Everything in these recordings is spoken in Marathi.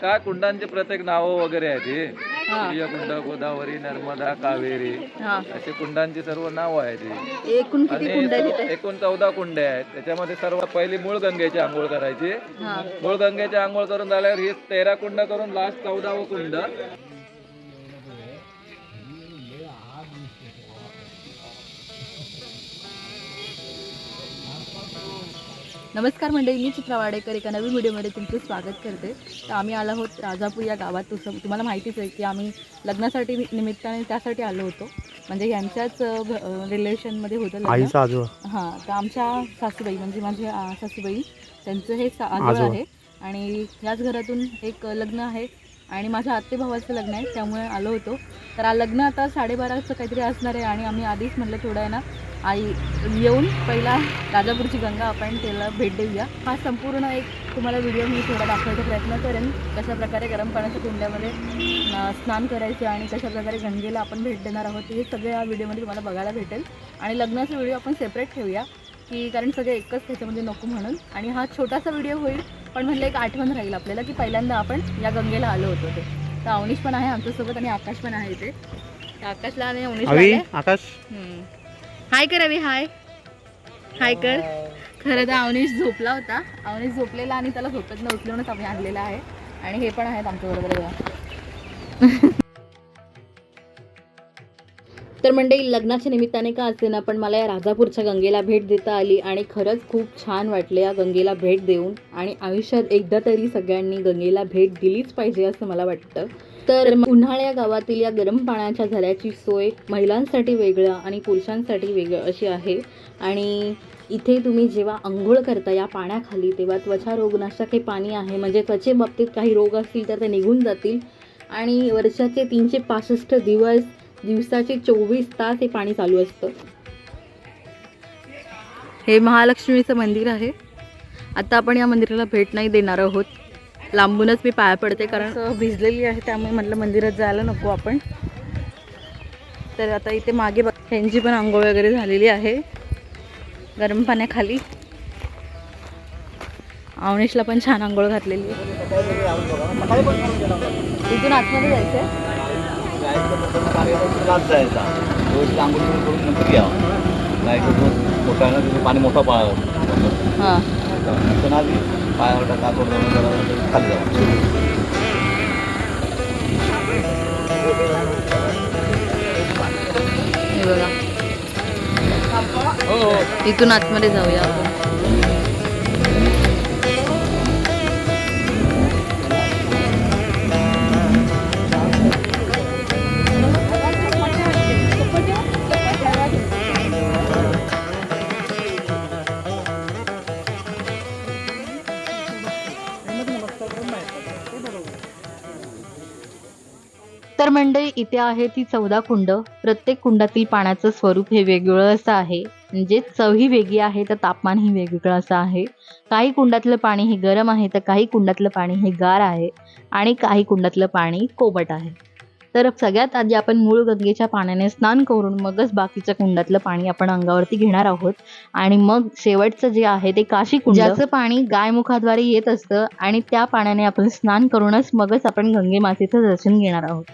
काय कुंडांचे प्रत्येक नावं वगैरे आहेत हे? हा. सूर्यकुंड गोदावरी नर्मदा कावेरी हा. असे कुंडांची सर्व नावं आहेत ही. एकूण किती कुंड आहे आणि एकूण चौदा कुंड आहेत. त्याच्यामध्ये सर्व पहिली मूळ गंगेची आंघोळ करायची. हा. मूळ गंगेची आंघोळ करून झाल्यावर ही तेरा कुंड करून लास्ट चौदावं कुंड. नमस्कार मंडळी मी चित्रा वाडेकर एका नवीन व्हिडिओमध्ये तुमचं स्वागत करते. तर आम्ही आलो आहोत राजापूर या गावात. तुसं तुम्हाला माहितीच आहे की आम्ही लग्नासाठी निमित्ताने त्यासाठी आलो होतो. म्हणजे यांच्याच रिलेशनमध्ये होतं लग्न. हां तर आमच्या सासूबाई म्हणजे माझे सासूबाई त्यांचं हे आजोळ. आहे. आणि याच घरातून एक लग्न आहे. आणि माझ्या आत्ते भावाचं लग्न आहे त्यामुळे आलो होतो. तर हा लग्न आता साडेबाराचं काहीतरी असणार आहे आणि आम्ही आधीच म्हटलं थोडं आहे ना आई येऊन पहिला राजापूरची गंगा आपण त्याला भेट देऊया. हा संपूर्ण एक तुम्हाला व्हिडिओ मी थोडा दाखवायचा प्रयत्न करेन. कशाप्रकारे गरम पाण्याच्या कुंड्यामध्ये स्नान करायचे आणि कशाप्रकारे गंगेला आपण भेट देणार आहोत हे सगळं या व्हिडिओमध्ये तुम्हाला बघायला भेटेल. आणि लग्नाचा व्हिडिओ आपण सेपरेट ठेवूया की कारण सगळे एकच त्याच्यामध्ये नको म्हणून. आणि हा छोटासा व्हिडिओ होईल पण म्हणलं एक आठवण राहील आपल्याला की पहिल्यांदा आपण या गंगेला आलो होतो ते. तर अवनीश पण आहे आमच्यासोबत आणि आकाश पण आहे इथे. आकाशला आणि अवनीश अवी आकाश? हाय कर अवी हाय हाय कर. खरं तर अवनीश झोपला होता. अवनीश झोपलेला आणि त्याला झोपेत न उचलूनच आम्ही आणलेला आहे. आणि हे पण आहेत आमच्याबरोबर. तर मंडळी लग्नाच्या निमित्ताने का असते ना पण मला या राजापूरच्या गंगेला भेट देता आली आणि खरंच खूप छान वाटले या गंगेला भेट देऊन. आणि आयुष्यात एकदा तरी सगळ्यांनी गंगेला भेट दिलीच पाहिजे असं मला वाटतं. तर उन्हाळ्या गावातील या गरम पाण्याच्या झऱ्याची सोय महिलांसाठी वेगळं आणि पुरुषांसाठी वेगळं अशी आहे. आणि इथे तुम्ही जेव्हा आंघोळ करता या पाण्याखाली तेव्हा त्वचा रोगनाशक हे पाणी आहे. म्हणजे त्वचेबाबतीत काही रोग असतील तर ते निघून जातील. आणि वर्षाचे तीनशे पासष्ट दिवस दिवसाचे चोवीस तास हे पाणी चालू असतं. हे महालक्ष्मीचं मंदिर आहे. आता आपण या मंदिराला भेट नाही देणार आहोत. लांबूनच मी पाया पडते कारण भिजलेली आहे त्यामुळे म्हटलं मंदिरात जायला नको आपण. तर आता इथे मागे बघ ह्यांची पण आंघोळ वगैरे झालेली आहे. गरम पाण्याखाली. अवनीशला पण छान आंघोळ घातलेली आहे. इथून आतमध्ये जायचं लाच जायचा रोज आंघोळ करून नंतर यावं नाही रोज मोठा पाणी मोठा पा हां. नंतर आधी पायावर टाका खाली जावं इथून आतमध्ये जाऊया आपण. तर मंडळी इथे आहे ती चौदा कुंड. प्रत्येक कुंडातील पाण्याचं स्वरूप हे वेगवेगळं असं आहे. म्हणजे चवही वेगळी आहे तर तापमानही वेगवेगळं असं आहे. काही कुंडातलं पाणी हे गरम आहे तर काही कुंडातलं पाणी हे गार आहे. आणि काही कुंडातलं पाणी कोमट आहे. तर सगळ्यात आधी आपण मूळ गंगेच्या पाण्याने स्नान करून मगच बाकीच्या कुंडातलं पाणी आपण अंगावरती घेणार आहोत. आणि मग शेवटचं जे आहे ते काशी कुंडाचं पाणी गायमुखाद्वारे येत असतं आणि त्या पाण्याने आपण स्नान करूनच मगच आपण गंगे मातेचं दर्शन घेणार आहोत.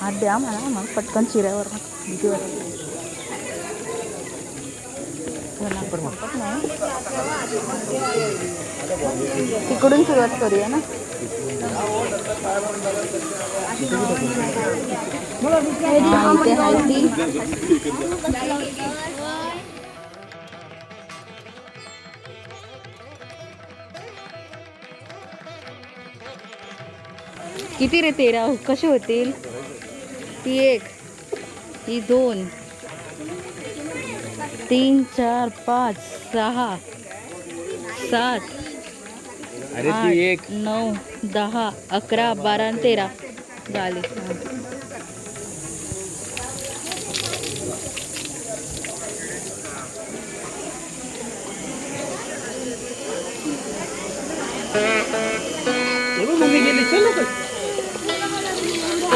हात द्या म्हणा मग पटकन चिऱ्यावर भीती वाटते तिकडून सुरुवात करूया ना? इथे आहे ती. किती रे तेरा? कसे होतील? ती एक ही दोन तीन चार पाच सहा सात आठ, नऊ दहा अकरा बारा तेरा. झाले.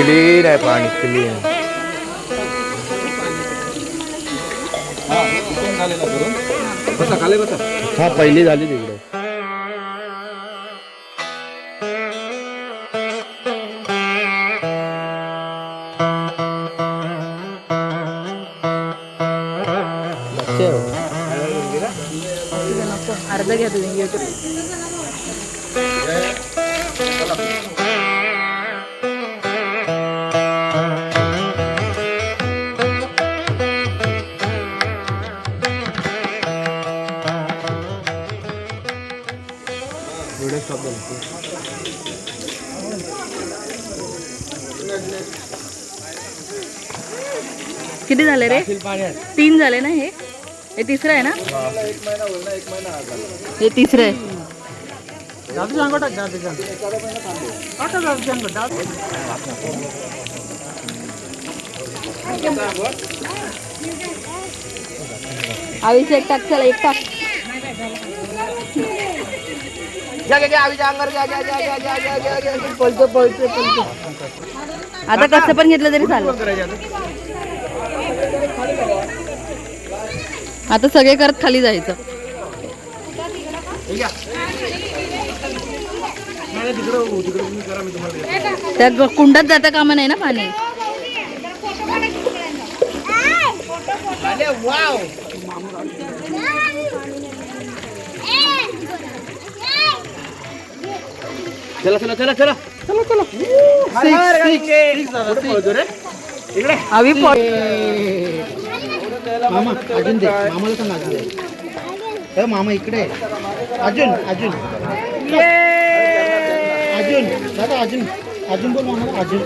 क्लीन आहे पाणी क्लीन. हा पहिली झाली तिकडे. अर्ध घ्या तुम्ही किती झाले रे तीन झाले ना हे हे तिसरं आहे ना हे तिसरं आहे एक टाक चला एक टाक आता कसं पण घेतलं तरी चालेल आता सगळे करत खाली जायचं त्या कुंडात जाता कामा नाही ना पाणी चला चला चला चला आवी पॉट मामा अजून दे. मामाला सांग अजून दे. मामा इकडे. अजून अजून. अजून. दादा अजून. अजून बोल मामा अजून.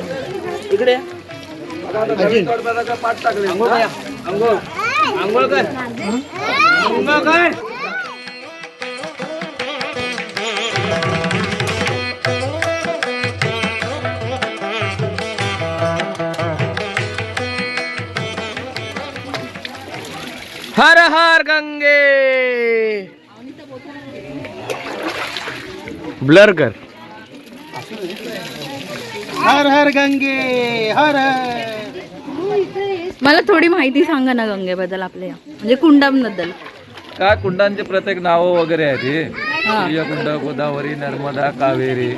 इकडे. अजून. पाठ टाकले. आंघोळ आंघोळ कर. आंघोळ कर. हर हर गंगे। ब्लर कर। हर हर गंगे हर हर। मला थोडी माहिती सांगा ना गंगेबद्दल आपल्या म्हणजे कुंडाबद्दल काय कुंडांचे प्रत्येक नावं वगैरे आहेत हे हा. सूर्यकुंड गोदावरी नर्मदा कावेरी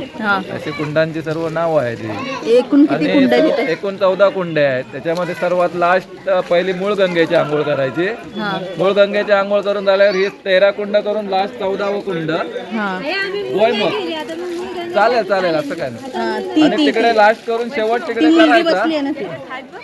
असे कुंडांची सर्व नावं आहेत एकूण किती कुंड आहेत आणि तिथे एकूण चौदा कुंडे आहेत. त्याच्यामध्ये सर्वात लास्ट पहिली मूळ गंगेची आंघोळ करायची. हा. मूळ गंगेची आंघोळ करून झाल्यावर ही तेरा कुंड करून लास्ट चौदावं कुंड. हा. मग चालेल चालेल असं काय नाही. हा, ती आणि ती तिकडे लास्ट करून शेवट ती तिकडे मुलगी करायचा बसली आहे ना ती.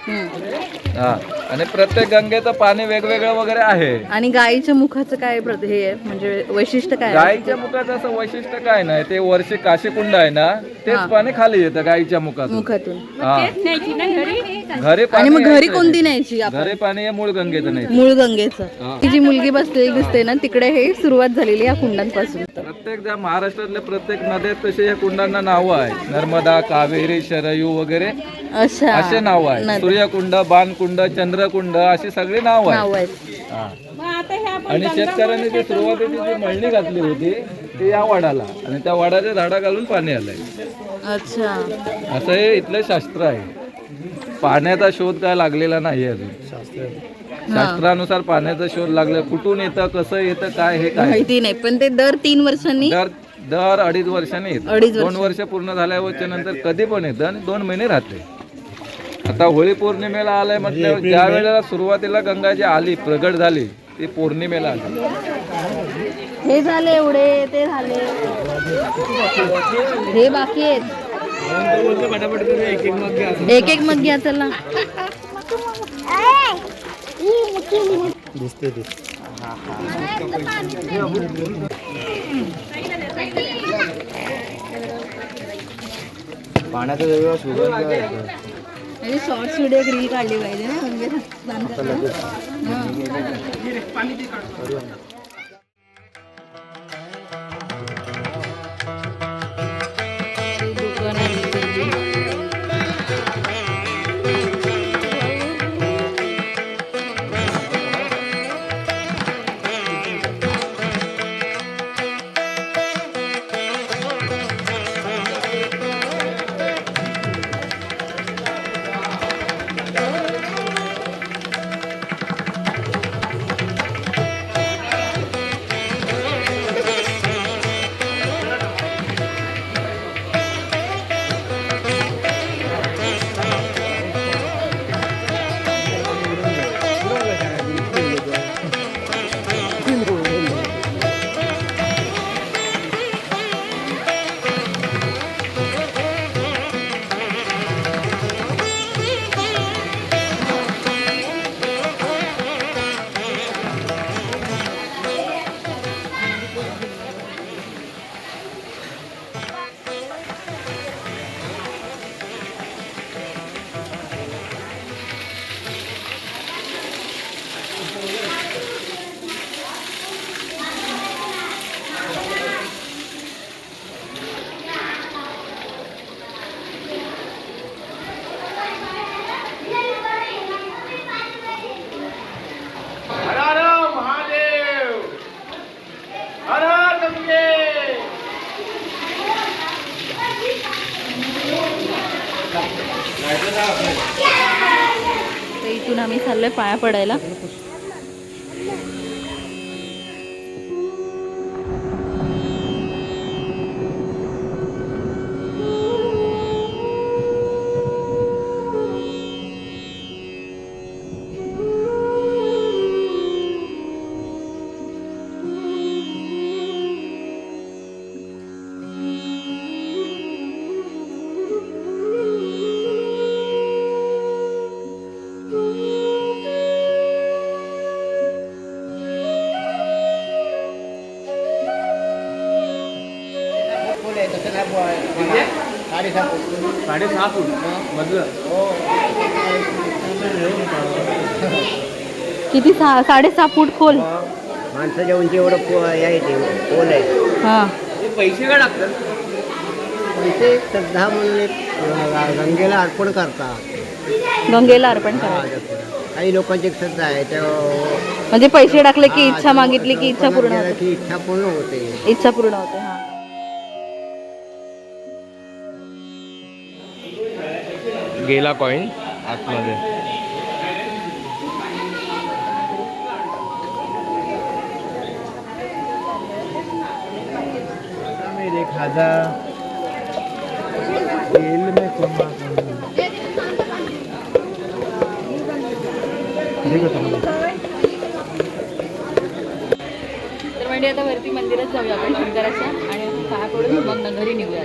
हम्म. हा. आणि प्रत्येक गंगेचं पाणी वेगवेगळं वगैरे आहे. आणि गाईच्या मुखाचं काय प्रत- हे आहे? म्हणजे वैशिष्ट्य काय आहे? गाईच्या मुखाचं असं वैशिष्ट्य काय नाही. ते वर्षी काशीकुंड आहे ना तेच हा. पाणी खाली येतं गाईच्या मुखातून. मुखातून. हा. घरी? आणि पाणी मग घरी. कोणती न्यायची घरी पाणी हे मूळ गंगेचं नाही मूळ गंगेचं. हा. ती जी मुलगी बसलेली दिसते ना तिकडे हे सुरुवात झालेली या कुंडांपासून. प्रत्येक ज्या महाराष्ट्रातल्या प्रत्येक नद्यात तसे या कुंडांना नावं आहेत. नर्मदा कावेरी शरयू वगैरे अच्छा. असे नाव आहेत. सूर्यकुंड बाणकुंड चंद्रकुंड अशी सगळी नाव नाव आहेत. आहेत हा. आणि शेतकऱ्यांनी जी सुरुवातीची जी मळणी घातली होती ती या वडाला. आणि त्या वडाच्या झाडा घालून पाणी आलंय. अच्छा. असं हे इथलं शास्त्र आहे. पाण्याचा शोध काय लागलेला नाही अजून. शास्त्रानुसार पाण्याचा शोध लागला. कुठून येतं कसं येतं काय हे काय? माहिती नाही. पण ते दर तीन वर्षांनी दर दर अडीच वर्षांनी येतं. अडीच दोन वर्ष पूर्ण झाल्यावरच्या नंतर कधी पण येतं आणि दोन महिने राहते. आता होळी पौर्णिमेला आलंय म्हटल्यावर ज्या वेळेला सुरुवातीला गंगा जी आली प्रगट झाली ती पौर्णिमेला आली. हे झाले एवढे ते झाले. हे बाकी आहेत. एक एक मग घ्या चला. दिसते ते पाण्याचा वेगळा सुगंध. म्हणजे शॉर्ट्स व्हिडिओ रील काढली पाहिजे ना म्हणजे तर इथून आम्ही चाललोय पाया पडायला. साडेसहा फूट. मधलं किती सहा साडेसहा फूट खोल? माणसाच्या उंची एवढं पो आहे ते हा. पैसे काय टाकतात पैसे श्रद्धा अं, गंगेला अर्पण करतात गंगेला अर्पण करा. काही लोकांची एक श्रद्धा आहे त्या म्हणजे पैसे टाकले की इच्छा मागितली की इच्छा पूर्ण की इच्छा पूर्ण होते. इच्छा पूर्ण होते गेला कॉईन आतमध्ये. मेरे खाजा में कमा तर म्हणजे आता वरती मंदिरात जाऊया आपण शंकराच्या आणि पाया पडून मग न घरी निघूया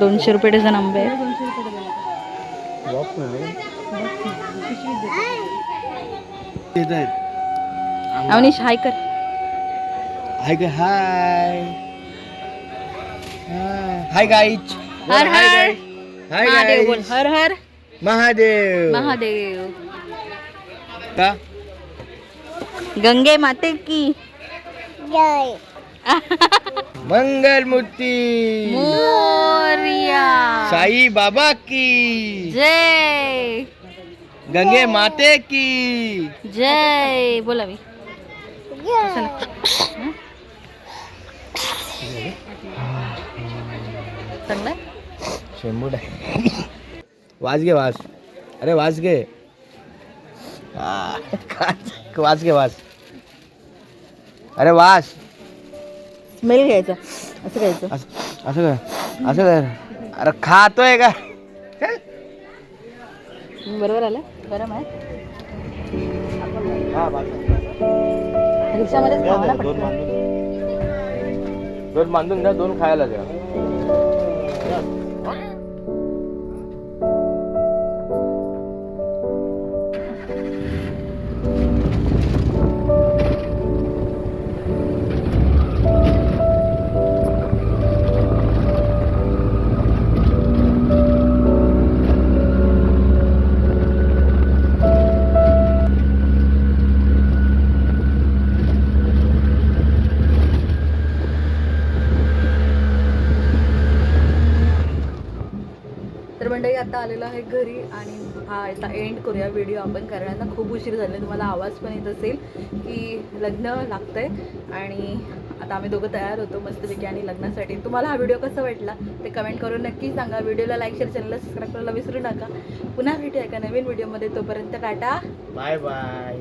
दोनशे रुपये डझन आंबे आहे अवनीश हाय कर. हाय ग हाय हाय गाईच हर हर. हाय महादेव बोल हर हर. महादेव. महादेव. का? गंगे माते की. मंगल मूर्ती मोरिया। साई बाबा की। जय। गंगे माते की। जय। बोला चांगलं शेंबूड वाज घे वाज. अरे वाज हा, वाज- वाज घे वाज. अरे वास स्मेल घ्यायचा. असं घ्यायचं. असं असं कर. असं कर. अरे खातोय का? बरोबर आलं? गरम आहे. हा, बाजू. रिक्षामध्ये खावा ना दोन पटकन. बांधून. दोन बांधून द्या दोन खायला द्या. आता आलेलो आहे घरी आणि हा आता एंड करूया व्हिडिओ आपण कारण आता खूप उशीर झाले तुम्हाला आवाज पण येत असेल की लग्न लागतंय आणि आता आम्ही दोघं तयार होतो मस्तपैकी आणि लग्नासाठी. तुम्हाला हा व्हिडिओ कसा वाटला ते कमेंट करून नक्की सांगा. व्हिडिओला लाईक शेअर चॅनलला सबस्क्राईब करायला विसरू नका. पुन्हा भेटूया एका नवीन व्हिडिओमध्ये तोपर्यंत टाटा. Bye bye